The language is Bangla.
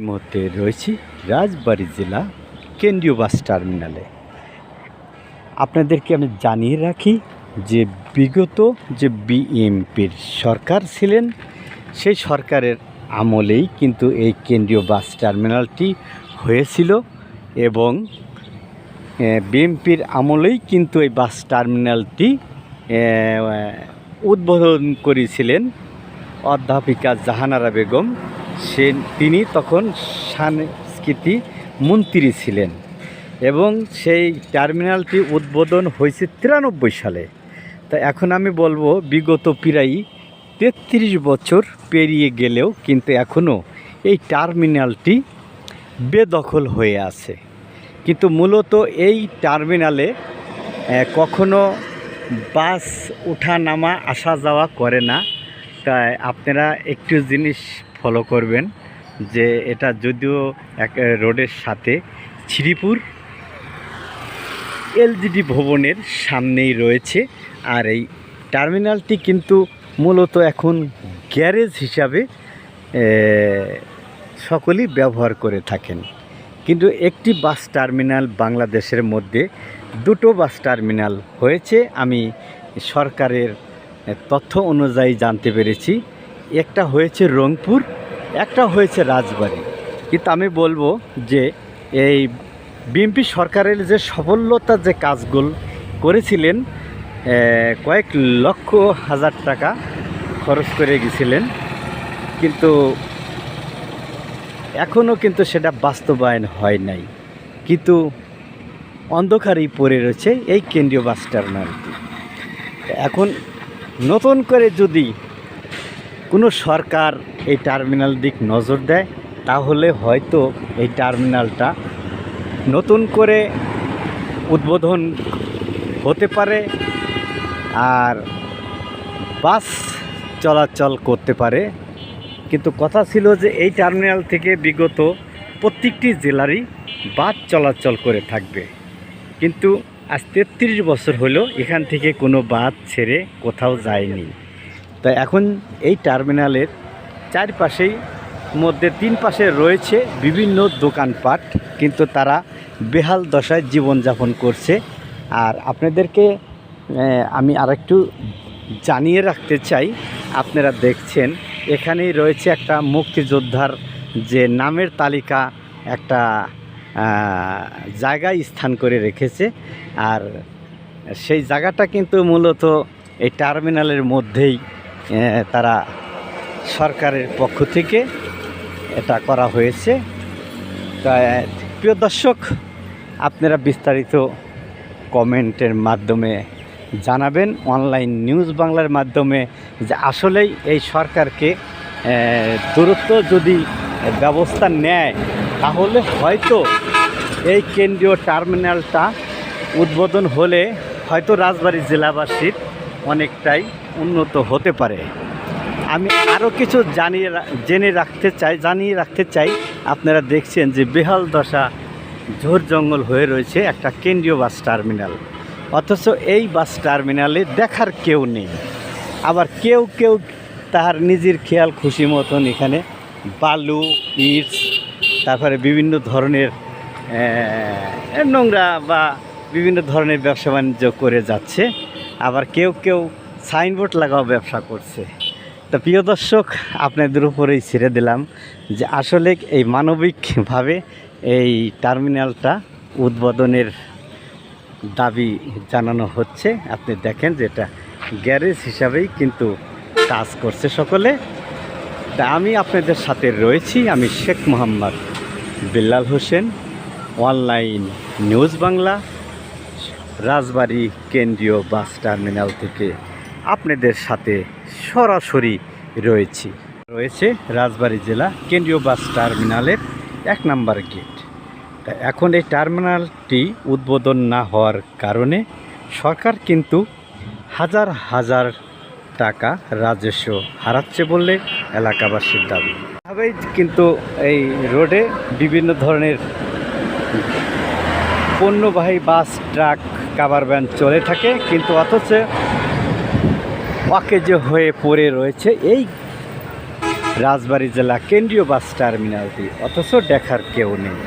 এই মুহূর্তে রয়েছি রাজবাড়ী জেলা কেন্দ্রীয় বাস টার্মিনালে। আপনাদেরকে আমি জানিয়ে রাখি যে বিগত যে বিএমপির সরকার ছিলেন, সেই সরকারের আমলেই কিন্তু এই কেন্দ্রীয় বাস টার্মিনালটি হয়েছিল এবং বিএমপির আমলেই কিন্তু এই বাস টার্মিনালটি উদ্বোধন করেছিলেন অধ্যাপিকা জাহানারা বেগম। সে তিনি তখন সংস্কৃতি মন্ত্রী ছিলেন এবং সেই টার্মিনালটি উদ্বোধন হয়েছে তিরানব্বই সালে। তা এখন আমি বলব বিগত প্রায় তেত্রিশ বছর পেরিয়ে গেলেও কিন্তু এখনও এই টার্মিনালটি বেদখল হয়ে আছে। কিন্তু মূলত এই টার্মিনালে কখনো বাস ওঠা নামা আসা যাওয়া করে না। তাই আপনারা একটু জিনিস ফলো করবেন যে এটা যদিও এক রোডের সাথে শ্রীপুর এলজিডি ভবনের সামনেই রয়েছে আর এই টার্মিনালটি কিন্তু মূলত এখন গ্যারেজ হিসাবে সকলেই ব্যবহার করে থাকেন। কিন্তু একটি বাস টার্মিনাল বাংলাদেশের মধ্যে দুটো বাস টার্মিনাল হয়েছে। আমি সরকারের তথ্য অনুযায়ী জানতে পেরেছি। একটা হয়েছে রংপুর, একটা হয়েছে রাজবাড়ী। কিন্তু আমি বলব যে এই বিএনপি সরকারের যে সফলতা যে কাজগুলো করেছিলেন কয়েক লক্ষ হাজার টাকা খরচ করে গেছিলেন। কিন্তু এখনও কিন্তু সেটা বাস্তবায়ন হয় নাই। কিন্তু অন্ধকারেই পড়ে রয়েছে এই কেন্দ্রীয় বাস টার্মিনালটি এখন নতুন করে যদি কোনো সরকার এই টার্মিনাল দিক নজর দেয়, তাহলে হয়তো এই টার্মিনালটা নতুন করে উদ্বোধন হতে পারে আর বাস চলাচল করতে পারে। কিন্তু কথা ছিল যে এই টার্মিনাল থেকে বিগত প্রত্যেকটি জেলারই বাস চলাচল করে থাকবে। কিন্তু আজ তেত্রিশ বছর হলো এখান থেকে কোনো বাস ছেড়ে কোথাও যায়নি। তাই এখন এই টার্মিনালের চারপাশেই মধ্যে তিন পাশে রয়েছে বিভিন্ন দোকানপাট, কিন্তু তারা বেহাল দশায় জীবনযাপন করছে। আর আপনাদেরকে আমি আরেকটু জানিয়ে রাখতে চাই, আপনারা দেখছেন, এখানেই রয়েছে একটা মুক্তিযোদ্ধার যে নামের তালিকা একটা জায়গায় স্থান করে রেখেছে। আর সেই জায়গাটা কিন্তু মূলত এই টার্মিনালের মধ্যেই তারা সরকারের পক্ষ থেকে এটা করা হয়েছে। প্রিয় দর্শক, আপনারা বিস্তারিত কমেন্টের মাধ্যমে জানাবেন, অনলাইন নিউজ বাংলার মাধ্যমে যে আসলেই এই সরকারকে দূরত্ব যদি ব্যবস্থা নেয়, তাহলে হয়তো এই কেন্দ্রীয় টার্মিনালটা উদ্বোধন হলে হয়তো রাজবাড়ী জেলাবাসীর অনেকটাই উন্নত হতে পারে। আমি আরও কিছু জানিয়ে জেনে রাখতে চাই, জানিয়ে রাখতে চাই। আপনারা দেখছেন যে বেহাল দশা, ঝোর জঙ্গল হয়ে রয়েছে একটা কেন্দ্রীয় বাস টার্মিনাল। অথচ এই বাস টার্মিনালে দেখার কেউ নেই। আবার কেউ কেউ তাহার নিজের খেয়াল খুশি মতন এখানে বালু, ইটস, তারপরে বিভিন্ন ধরনের নোংরা বা বিভিন্ন ধরনের ব্যবসা বাণিজ্য করে যাচ্ছে। আবার কেউ কেউ সাইনবোর্ড লাগাও, ব্যবসা করছে। তো প্রিয় দর্শক, আপনাদের উপরেই ছেড়ে দিলাম যে আসলে এই মানবিকভাবে এই টার্মিনালটা উদ্বোধনের দাবি জানানো হচ্ছে। আপনি দেখেন যে এটা গ্যারেজ হিসাবেই কিন্তু কাজ করছে সকলে। তা আমি আপনাদের সাথে রয়েছি, আমি শেখ মোহাম্মদ বিল্লাল হোসেন, অনলাইন নিউজ বাংলা, রাজবাড়ী কেন্দ্রীয় বাস টার্মিনাল থেকে। আপনাদের সাথে সরাসরি রয়েছি। রয়েছে রাজবাড়ী জেলা, কেন্দ্রীয় বাস টার্মিনালের এক নাম্বার গেট। তা এখন এই টার্মিনালটি উদ্বোধন না হওয়ার কারণে সরকার কিন্তু হাজার হাজার টাকা রাজস্ব হারাচ্ছে বললে এলাকাবাসীর দাবি। এভাবেই কিন্তু এই রোডে বিভিন্ন ধরনের পণ্যবাহী বাস, ট্রাক, কাভার ভ্যান চলে থাকে, কিন্তু অথচ অকেজো হয়ে পড়ে রয়েছে এই রাজবাড়ি জেলা কেন্দ্রীয় বাস টার্মিনালটি। অথচ দেখার কেউ নেই।